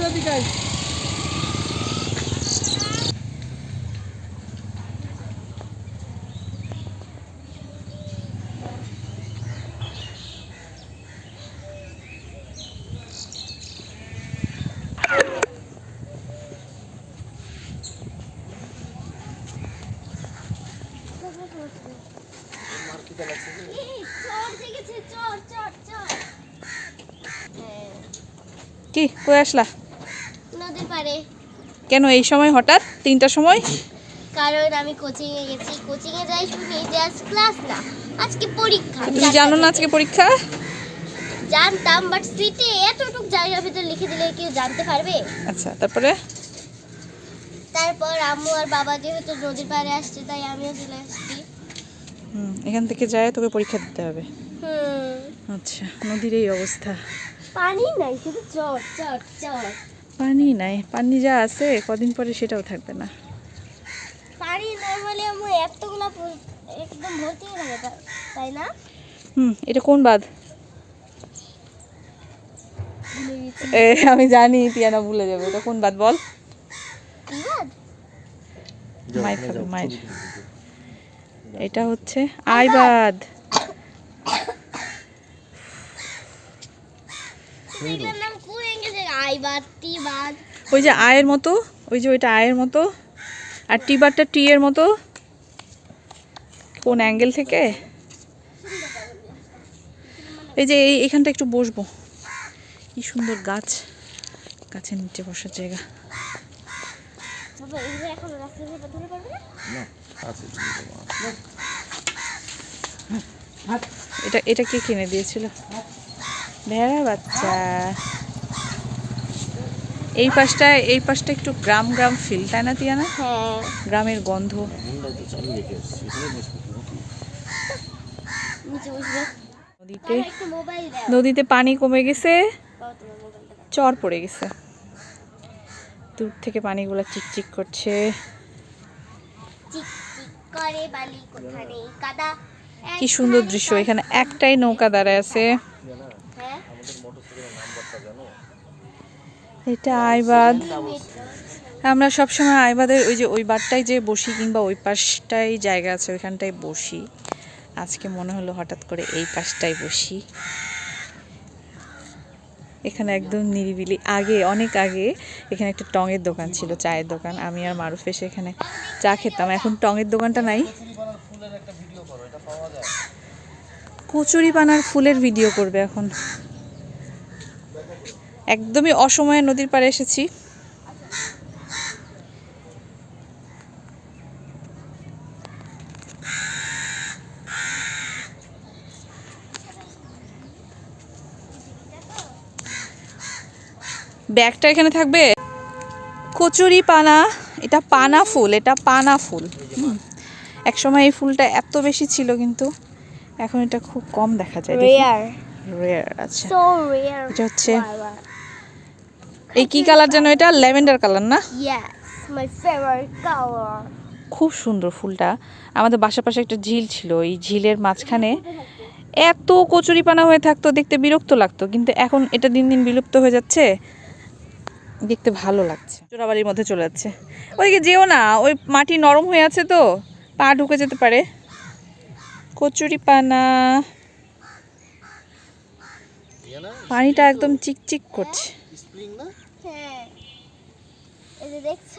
উত্তরাধিকার কি? কই আসলা? কেন এই সময় হঠাৎ তিনটার সময়? কারণ আমি কোচিং এ গেছি। কোচিং এ যাই শুনি যে আজ ক্লাস না আজকে পরীক্ষা। তুমি জানো না আজকে পরীক্ষা? জানতাম বাট সিটে এতটুক জায়গার ভিতর লিখে দিলে কেউ জানতে পারবে? আচ্ছা তারপরে? তারপর আম্মু আর বাবা যেহেতু নদীর পাড়ে আসছে তাই আমিও চলে আসছি। হুম এখান থেকে যায় তোকে পরীক্ষা দিতে হবে। হুম। আচ্ছা নদীর এই অবস্থা। পানি নাই শুধু চট চট চট পানি নাই পানি যা আছে কদিন পরে সেটাও থাকবে না। পানি নর্মালি আম্মু এতগুলা একদম ভর্তি হয়ে তাই না? হুম এটা কোন বাঁধ? গেছি। এ আমি জানি তিয়ানা ভুলে যাবে। এটা কোন বাদ বল? বাদ? খাবে মায়ের এটা হচ্ছে আইবাদ বাদ ওই যে আয়ের মতো ওই যে ওইটা আয়ের মতো আর টি বারটা টি এর মতো। কোন অ্যাঙ্গেল থেকে? এই যে এই এখানটা একটু বসবো। কি সুন্দর গাছ। গাছের নিচে বসার জায়গা। এটা এটা কে কিনে দিয়েছিল? ভেড়া বাচ্চা। এই পাশটা এই পাশটা একটু গ্রাম গ্রাম ফিল তাই না তিয়ানা? হ্যাঁ। গ্রামের গন্ধ। নদীতে নদীতে পানি কমে গেছে চর পড়ে গেছে। দূর থেকে পানিগুলো চিকচিক করছে। কি সুন্দর দৃশ্য এখানে একটাই নৌকা দাঁড়ায় আছে। হ্যাঁ। এটা আইবাদ। আমরা সবসময় আইবাদের ওই যে ওই বারটায় যে বসি কিংবা ওই পাশটাই জায়গা আছে, ওইখানটায় বসি। আজকে মনে হলো হঠাৎ করে এই পাশটায় বসি। এখানে একদম নিরিবিলি। আগে, অনেক আগে এখানে একটা টঙের দোকান ছিল, চায়ের দোকান। আমি আর মারুফ এসে এখানে চা খেতাম। এখন টঙের দোকানটা নাই। কচুরি পানার ফুলের ভিডিও করবে এখন। একদমই অসময়ে নদীর পাড়ে এসেছি। ব্যাগটা এখানে থাকবে? কচুরি পানা এটা পানা ফুল এটা পানা ফুল। একসময় এই ফুলটা এত বেশি ছিল কিন্তু এখন এটা খুব কম দেখা যায়। রেয়ার রেয়ার আচ্ছা। সো রেয়ার এটা হচ্ছে এই কি কালার যেন এটা? ল্যাভেন্ডার কালার না? ইয়েস মাই ফেভারিট কালার খুব সুন্দর ফুলটা। আমাদের বাসার পাশে একটা ঝিল ছিল। এই ঝিলের মাঝখানে এত কচুরিপানা হয়ে থাকতো দেখতে বিরক্ত লাগতো কিন্তু এখন এটা দিন দিন বিলুপ্ত হয়ে যাচ্ছে। দেখতে ভালো লাগছে। চোরাবাড়ির মধ্যে চলে যাচ্ছে। ওইদিকে যেও না ওই মাটি নরম হয়ে আছে তো পা ঢুকে যেতে পারে। কচুরিপানা পানিটা একদম চিকচিক করছে। দেখছ?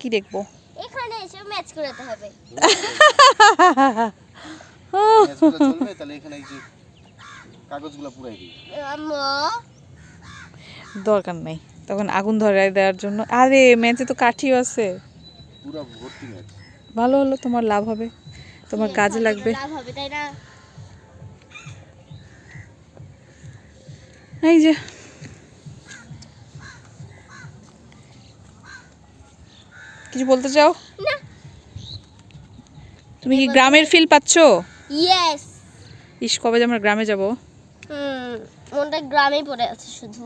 কি দেখব? এখানে এসে ম্যাচ করাতে হবে। চলবে তাহলে এখানে এই যে কাগজগুলো পুরাই দিই। দরকার নাই। তখন আগুন ধরায় দেওয়ার জন্য। আরে ম্যাচে তো কাঠিও আছে। পুরো ভর্তি ম্যাচ। ভালো হলো তোমার লাভ হবে। তোমার কাজে লাগবে। লাভ হবে তাই না? এই যে কিছু বলতে চাও? না। তুমি কি গ্রামের ফিল পাচ্ছো? ইয়েস ইস কবে যে আমরা গ্রামে যাব? হুম মনটা গ্রামেই পড়ে আছে শুধু।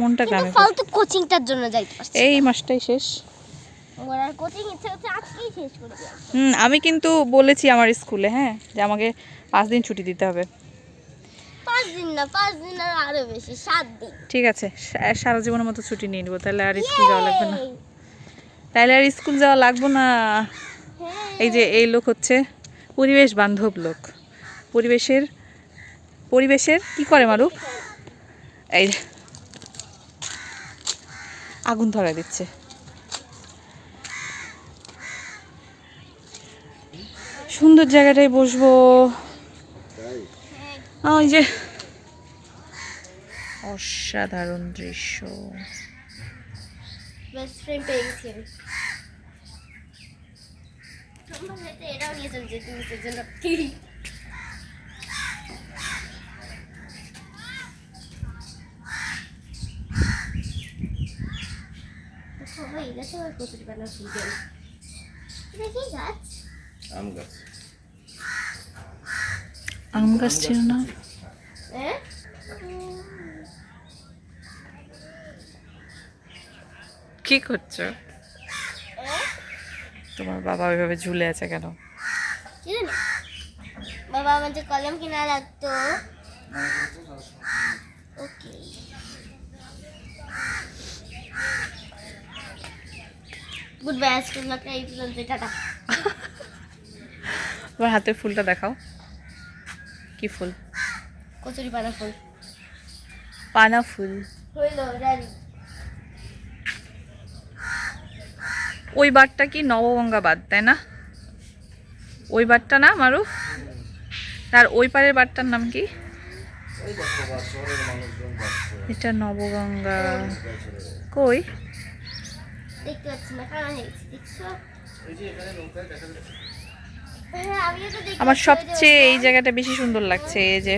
মনটা গ্রামে ফালতু কোচিংটার জন্য যাইতে পারছি এই মাসটাই শেষ। আর কোচিং ইচ্ছে হচ্ছে আজকেই শেষ করে হুম আমি কিন্তু বলেছি আমার স্কুলে হ্যাঁ যে আমাকে পাঁচ দিন ছুটি দিতে হবে। পাঁচ দিন না পাঁচ দিন আর আরও বেশি সাত দিন। ঠিক আছে সারা জীবনের মতো ছুটি নিয়ে নিবো তাহলে আর স্কুল যাওয়া লাগবে না। তাহলে আর স্কুল যাওয়া লাগবো না। এই যে এই লোক হচ্ছে পরিবেশ বান্ধব লোক। পরিবেশের পরিবেশের কি করে মারুফ? এই আগুন ধরা দিচ্ছে। সুন্দর জায়গাটায় বসবো। ওই যে। অসাধারণ দৃশ্য গেছি আমি তোমরা হয়তো এটাও নিয়ে চলছে তুমি সেজন্য এটা তো আর কচুরি বানার ফুল এটা গাছ আম গাছ। আম গাছ ছিল না হ্যাঁ কি করছ? তোমার বাবা ওইভাবে ঝুলে আছে কেন? বাবা আমাদের কলম কিনা লাগতো। ওকে। গুড বাই আজকের মতো এই পর্যন্ত টাটা। তোমার হাতের ফুলটা দেখাও। কি ফুল? কচুরি পানা ফুল। পানা ফুল। হইল জানি। ওই বারটা কি নবগঙ্গা বাদ তাই না? ওই বারটা না মারুফ? আর ওই পারের বারটার নাম কি? এটা নবগঙ্গা। কই? আমার সবচেয়ে এই জায়গাটা বেশি সুন্দর লাগছে এই যে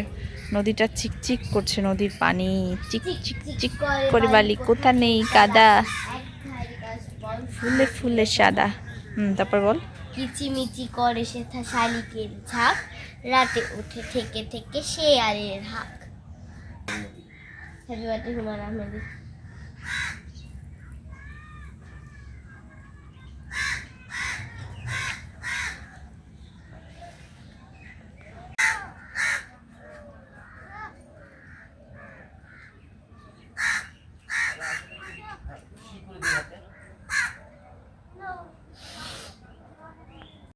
নদীটা চিকচিক করছে নদীর পানি চিক চিক চিক করে বালি কোথা নেই কাদা। ফুলে ফুলে সাদা। হুম, তারপর বল। কিচিমিচি করে সেথা শালিকের ঝাঁক, রাতে উঠে থেকে থেকে সে আরের হাঁক। Happy birthday Humayun Ahmed